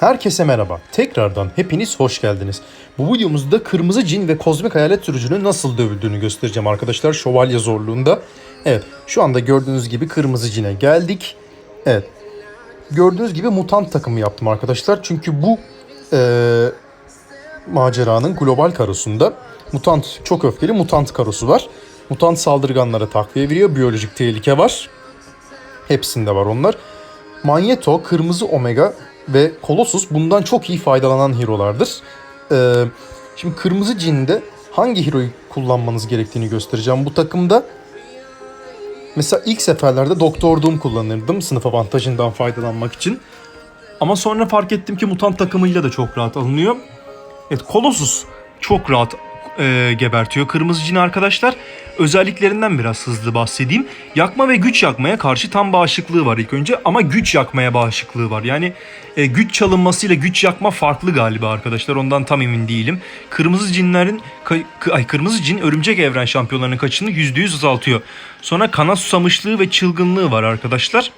Herkese merhaba. Tekrardan hepiniz hoş geldiniz. Bu videomuzda kırmızı cin ve kozmik hayalet sürücünün nasıl dövüldüğünü göstereceğim arkadaşlar şövalye zorluğunda. Evet şu anda gördüğünüz gibi kırmızı cine geldik. Evet gördüğünüz gibi mutant takımı yaptım arkadaşlar. Çünkü bu eee, maceranın global karosunda mutant çok öfkeli mutant karosu var. Mutant saldırganlara takviye veriyor. Biyolojik tehlike var. Hepsinde var onlar. Magneto, Kırmızı Omega ve Colossus bundan çok iyi faydalanan hero'lardır. Ee, şimdi Kırmızı Cin'de hangi hero'yu kullanmanız gerektiğini göstereceğim bu takımda. Mesela ilk seferlerde Doktor Doom kullanırdım sınıf avantajından faydalanmak için. Ama sonra fark ettim ki mutant takımıyla da çok rahat alınıyor. Evet Colossus çok rahat e, gebertiyor kırmızı cini arkadaşlar. Özelliklerinden biraz hızlı bahsedeyim. Yakma ve güç yakmaya karşı tam bağışıklığı var ilk önce ama güç yakmaya bağışıklığı var. Yani e, güç çalınmasıyla güç yakma farklı galiba arkadaşlar. Ondan tam emin değilim. Kırmızı cinlerin ay kırmızı cin örümcek evren şampiyonlarının kaçını %100 azaltıyor. Sonra kana susamışlığı ve çılgınlığı var arkadaşlar.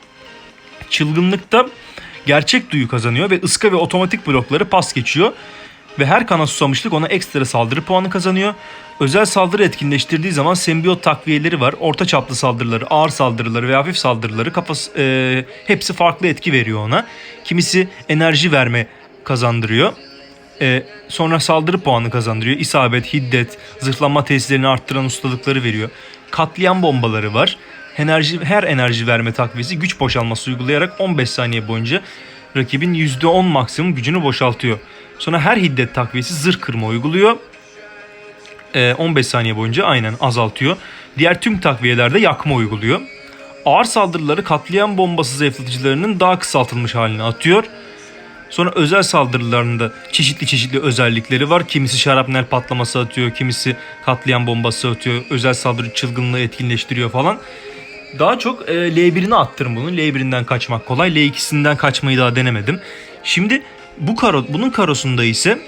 Çılgınlıkta gerçek duyu kazanıyor ve ıska ve otomatik blokları pas geçiyor. Ve her kana susamışlık ona ekstra saldırı puanı kazanıyor. Özel saldırı etkinleştirdiği zaman sembiyot takviyeleri var. Orta çaplı saldırıları, ağır saldırıları ve hafif saldırıları kafası, e, hepsi farklı etki veriyor ona. Kimisi enerji verme kazandırıyor. E, sonra saldırı puanı kazandırıyor. İsabet, hiddet, zırhlanma testlerini arttıran ustalıkları veriyor. Katliam bombaları var. Enerji, her enerji verme takviyesi güç boşalması uygulayarak 15 saniye boyunca rakibin %10 maksimum gücünü boşaltıyor. Sonra her hiddet takviyesi zırh kırma uyguluyor. Ee, 15 saniye boyunca aynen azaltıyor. Diğer tüm takviyelerde yakma uyguluyor. Ağır saldırıları katliam bombası zayıflatıcılarının daha kısaltılmış haline atıyor. Sonra özel saldırılarında çeşitli çeşitli özellikleri var. Kimisi şarapnel patlaması atıyor, kimisi katliam bombası atıyor, özel saldırı çılgınlığı etkinleştiriyor falan. Daha çok e, L1'ine attırım bunu. L1'inden kaçmak kolay. L2'sinden kaçmayı daha denemedim. Şimdi bu karo, bunun karosunda ise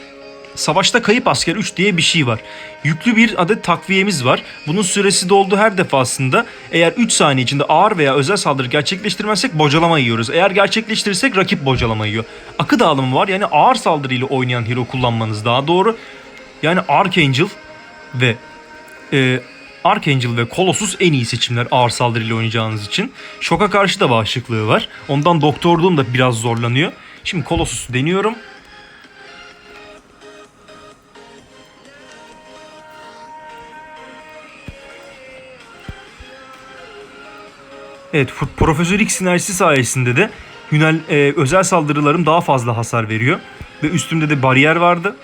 Savaşta Kayıp Asker 3 diye bir şey var. Yüklü bir adet takviyemiz var. Bunun süresi dolduğu her defasında eğer 3 saniye içinde ağır veya özel saldırı gerçekleştirmezsek bocalama yiyoruz. Eğer gerçekleştirirsek rakip bocalama yiyor. Akı dağılımı var yani ağır saldırıyla oynayan hero kullanmanız daha doğru. Yani Archangel ve e, Archangel ve Colossus en iyi seçimler ağır saldırıyla oynayacağınız için. Şoka karşı da bağışıklığı var. Ondan Doktor Doom da biraz zorlanıyor. Şimdi Colossus'u deniyorum. Evet Profesör X sinerjisi sayesinde de Hünel, e, özel saldırılarım daha fazla hasar veriyor. Ve üstümde de bariyer vardı.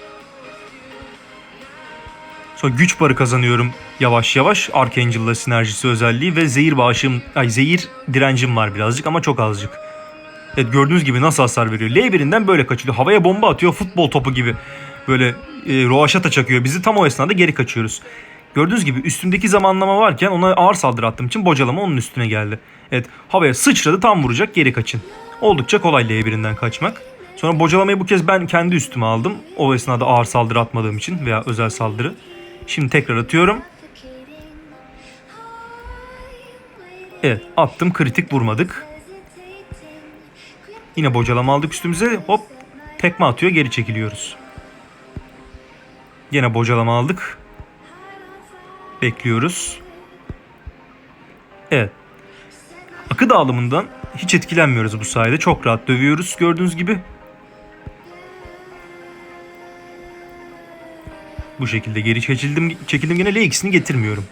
Sonra güç barı kazanıyorum yavaş yavaş. Archangel'la sinerjisi özelliği ve zehir bağışım, ay zehir direncim var birazcık ama çok azıcık. Evet gördüğünüz gibi nasıl hasar veriyor. L1'inden böyle kaçıyor. Havaya bomba atıyor futbol topu gibi. Böyle e, roaşata çakıyor bizi. Tam o esnada geri kaçıyoruz. Gördüğünüz gibi üstümdeki zamanlama varken ona ağır saldırı attığım için bocalama onun üstüne geldi. Evet havaya sıçradı tam vuracak geri kaçın. Oldukça kolay L1'inden kaçmak. Sonra bocalamayı bu kez ben kendi üstüme aldım. O esnada ağır saldırı atmadığım için veya özel saldırı. Şimdi tekrar atıyorum. Evet attım kritik vurmadık. Yine bocalama aldık üstümüze. Hop tekme atıyor geri çekiliyoruz. Yine bocalama aldık. Bekliyoruz. Evet. Akı dağılımından hiç etkilenmiyoruz bu sayede. Çok rahat dövüyoruz gördüğünüz gibi. Bu şekilde geri çekildim. Çekildim gene L2'sini getirmiyorum.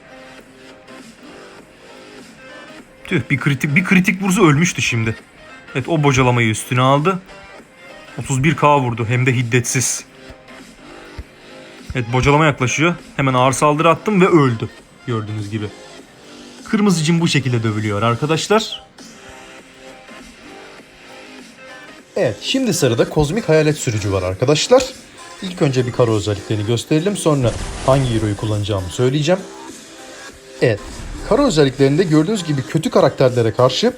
Tüh bir kritik bir kritik vursa ölmüştü şimdi. Evet o bocalamayı üstüne aldı. 31k vurdu hem de hiddetsiz. Evet bocalama yaklaşıyor. Hemen ağır saldırı attım ve öldü. Gördüğünüz gibi. Kırmızı cin bu şekilde dövülüyor arkadaşlar. Evet şimdi sırada kozmik hayalet sürücü var arkadaşlar. İlk önce bir karo özelliklerini gösterelim sonra hangi hero'yu kullanacağımı söyleyeceğim. Evet karo özelliklerinde gördüğünüz gibi kötü karakterlere karşı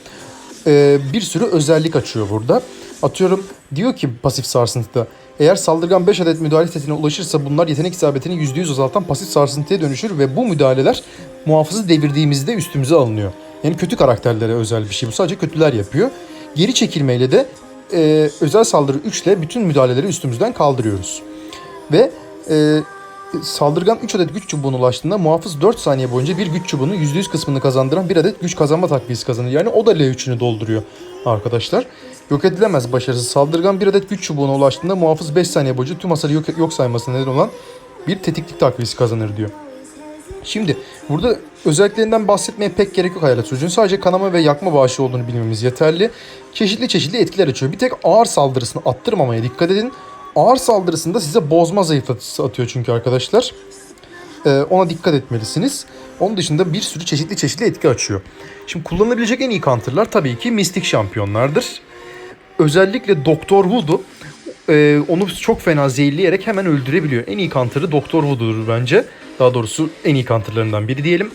e, bir sürü özellik açıyor burada. Atıyorum diyor ki pasif sarsıntıda eğer saldırgan 5 adet müdahale setine ulaşırsa bunlar yetenek isabetini %100 azaltan pasif sarsıntıya dönüşür ve bu müdahaleler muhafızı devirdiğimizde üstümüze alınıyor. Yani kötü karakterlere özel bir şey bu sadece kötüler yapıyor. Geri çekilmeyle de e, özel saldırı 3 ile bütün müdahaleleri üstümüzden kaldırıyoruz. Ve e, saldırgan 3 adet güç çubuğuna ulaştığında muhafız 4 saniye boyunca bir güç çubuğunun %100 kısmını kazandıran bir adet güç kazanma takviyesi kazanır. Yani o da L3'ünü dolduruyor arkadaşlar. Yok edilemez başarısız saldırgan bir adet güç çubuğuna ulaştığında muhafız 5 saniye boyunca tüm hasarı yok, yok saymasına neden olan bir tetiklik takviyesi kazanır diyor. Şimdi burada özelliklerinden bahsetmeye pek gerek yok hayalet sürücünün. Sadece kanama ve yakma bağışı olduğunu bilmemiz yeterli. Çeşitli çeşitli etkiler açıyor. Bir tek ağır saldırısını attırmamaya dikkat edin. Ağır saldırısında size bozma zayıflatıcısı atıyor çünkü arkadaşlar. Ee, ona dikkat etmelisiniz. Onun dışında bir sürü çeşitli çeşitli etki açıyor. Şimdi kullanılabilecek en iyi counter'lar tabii ki mistik şampiyonlardır. Özellikle Doktor Voodoo e, onu çok fena zehirleyerek hemen öldürebiliyor. En iyi counter'ı Doktor Voodoo'dur bence. Daha doğrusu en iyi counter'larından biri diyelim.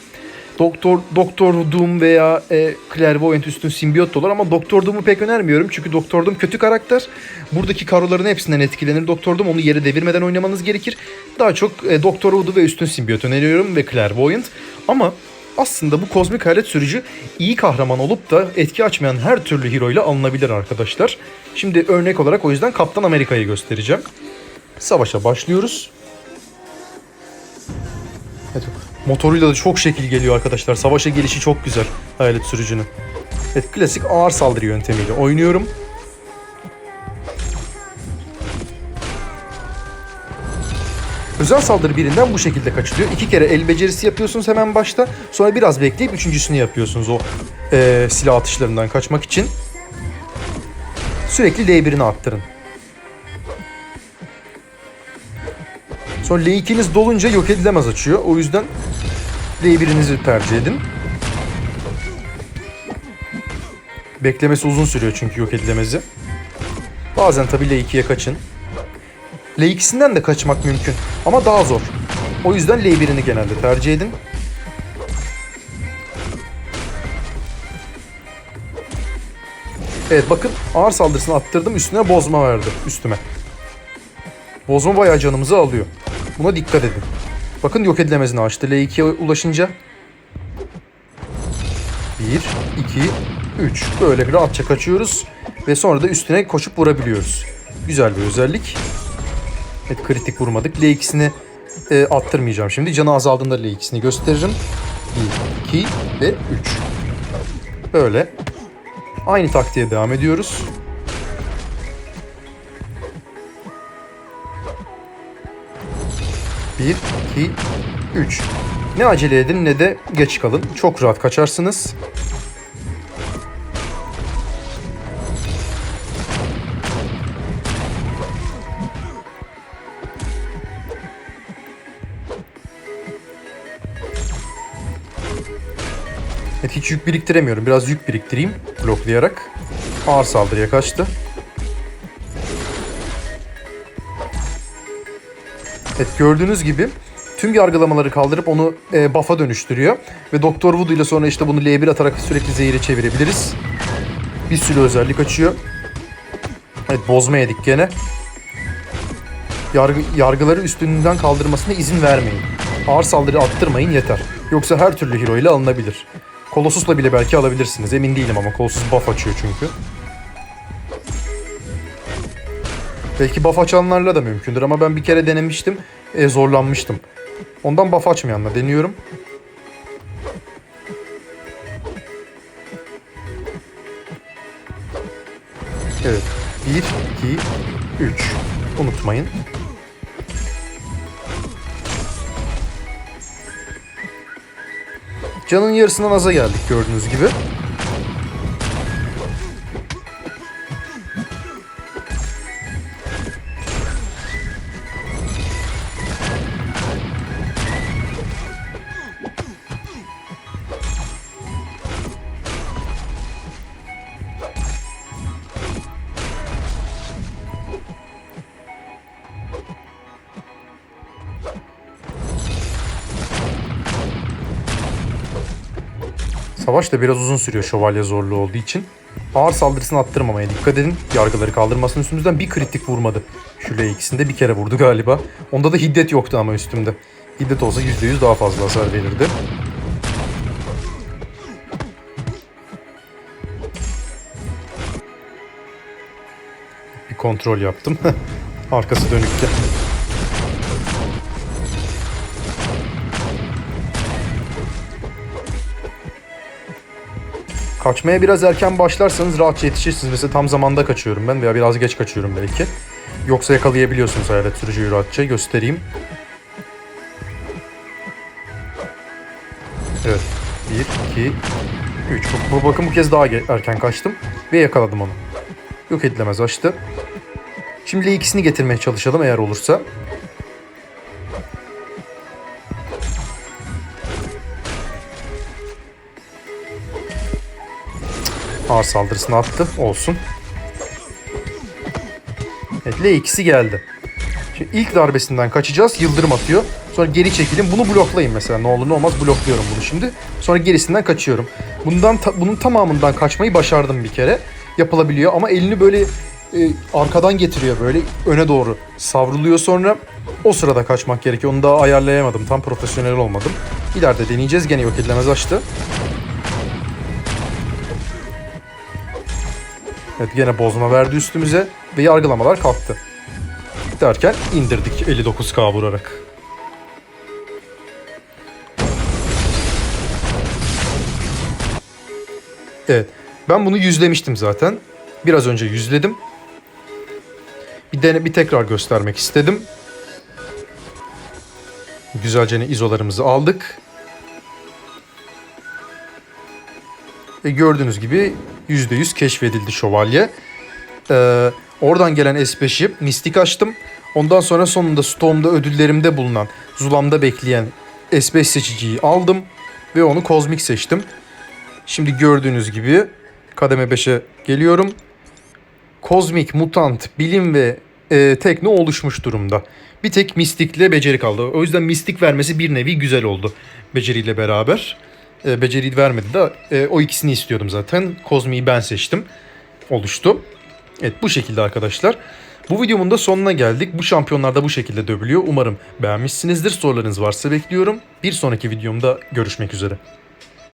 Doktor Doktor Doom veya e, Clairvoyant üstün simbiyot olur ama Doktor Doom'u pek önermiyorum. Çünkü Doktor Doom kötü karakter. Buradaki karoların hepsinden etkilenir Doktor Doom. Onu yere devirmeden oynamanız gerekir. Daha çok e, Doktor Voodoo ve üstün simbiyot öneriyorum ve Clairvoyant. Ama aslında bu kozmik hayalet sürücü iyi kahraman olup da etki açmayan her türlü hero ile alınabilir arkadaşlar. Şimdi örnek olarak o yüzden Kaptan Amerika'yı göstereceğim. Savaşa başlıyoruz. Evet, motoruyla da çok şekil geliyor arkadaşlar. Savaşa gelişi çok güzel hayalet sürücünün. Evet klasik ağır saldırı yöntemiyle oynuyorum. Özel saldırı birinden bu şekilde kaçılıyor. İki kere el becerisi yapıyorsunuz hemen başta. Sonra biraz bekleyip üçüncüsünü yapıyorsunuz o e, silah atışlarından kaçmak için. Sürekli L1'ini arttırın. Sonra L2'niz dolunca yok edilemez açıyor. O yüzden L1'inizi tercih edin. Beklemesi uzun sürüyor çünkü yok edilemezi. Bazen tabii L2'ye kaçın. L2'sinden de kaçmak mümkün ama daha zor. O yüzden L1'ini genelde tercih edin. Evet bakın ağır saldırısını attırdım üstüne bozma verdi üstüme. Bozma bayağı canımızı alıyor. Buna dikkat edin. Bakın yok edilemezini açtı L2'ye ulaşınca. 1, 2, 3. Böyle rahatça kaçıyoruz. Ve sonra da üstüne koşup vurabiliyoruz. Güzel bir özellik. Evet kritik vurmadık. L2'sini e, attırmayacağım şimdi. Canı azaldığında L2'sini gösteririm. 1, 2 ve 3. Böyle. Aynı taktiğe devam ediyoruz. Bir, iki, üç. Ne acele edin ne de geç kalın. Çok rahat kaçarsınız. Evet hiç yük biriktiremiyorum. Biraz yük biriktireyim bloklayarak. Ağır saldırıya kaçtı. Evet gördüğünüz gibi tüm yargılamaları kaldırıp onu e, buff'a dönüştürüyor. Ve Doktor Voodoo ile sonra işte bunu L1 atarak sürekli zehire çevirebiliriz. Bir sürü özellik açıyor. Evet bozma yedik gene. Yargı, yargıları üstünden kaldırmasına izin vermeyin. Ağır saldırı attırmayın yeter. Yoksa her türlü hero ile alınabilir. Colossus'la bile belki alabilirsiniz. Emin değilim ama Colossus buff açıyor çünkü. Belki buff açanlarla da mümkündür ama ben bir kere denemiştim. E, zorlanmıştım. Ondan buff açmayanla deniyorum. Evet. 1, 2, 3. Unutmayın. Canın yarısından aza geldik gördüğünüz gibi. Savaş da biraz uzun sürüyor şövalye zorluğu olduğu için. Ağır saldırısını attırmamaya dikkat edin. Yargıları kaldırmasının üstümüzden bir kritik vurmadı. Şu L2'sinde bir kere vurdu galiba. Onda da hiddet yoktu ama üstümde. Hiddet olsa %100 daha fazla hasar verirdi. kontrol yaptım. Arkası dönükken. Kaçmaya biraz erken başlarsanız rahatça yetişirsiniz. Mesela tam zamanda kaçıyorum ben veya biraz geç kaçıyorum belki. Yoksa yakalayabiliyorsunuz hayalet sürücüyü rahatça. Göstereyim. Evet. 1, 2, 3. Bu, bakın bu kez daha erken kaçtım. Ve yakaladım onu. Yok edilemez açtı. Şimdi ikisini getirmeye çalışalım eğer olursa. Ağır saldırısını attı. Olsun. Evet L2'si geldi. Şimdi ilk darbesinden kaçacağız. Yıldırım atıyor. Sonra geri çekilin. Bunu bloklayın mesela. Ne olur ne olmaz blokluyorum bunu şimdi. Sonra gerisinden kaçıyorum. Bundan ta- bunun tamamından kaçmayı başardım bir kere. Yapılabiliyor ama elini böyle e, arkadan getiriyor böyle öne doğru savruluyor sonra o sırada kaçmak gerekiyor. Onu daha ayarlayamadım. Tam profesyonel olmadım. İleride deneyeceğiz. Gene yok edilemez açtı. Evet gene bozma verdi üstümüze ve yargılamalar kalktı. Derken indirdik 59k vurarak. Evet. Ben bunu yüzlemiştim zaten. Biraz önce yüzledim. Bir dene bir tekrar göstermek istedim. Güzelce ne izolarımızı aldık. Ve gördüğünüz gibi %100 keşfedildi şövalye. Ee, oradan gelen S5'i mistik açtım. Ondan sonra sonunda Storm'da ödüllerimde bulunan Zulam'da bekleyen S5 seçiciyi aldım. Ve onu kozmik seçtim. Şimdi gördüğünüz gibi kademe 5'e geliyorum. Kozmik, mutant, bilim ve e, tekno oluşmuş durumda. Bir tek mistikle beceri kaldı. O yüzden mistik vermesi bir nevi güzel oldu beceriyle beraber. E, beceriyi vermedi de e, o ikisini istiyordum zaten. Kozmi'yi ben seçtim. Oluştu. Evet bu şekilde arkadaşlar. Bu videomun da sonuna geldik. Bu şampiyonlar da bu şekilde dövülüyor. Umarım beğenmişsinizdir. Sorularınız varsa bekliyorum. Bir sonraki videomda görüşmek üzere.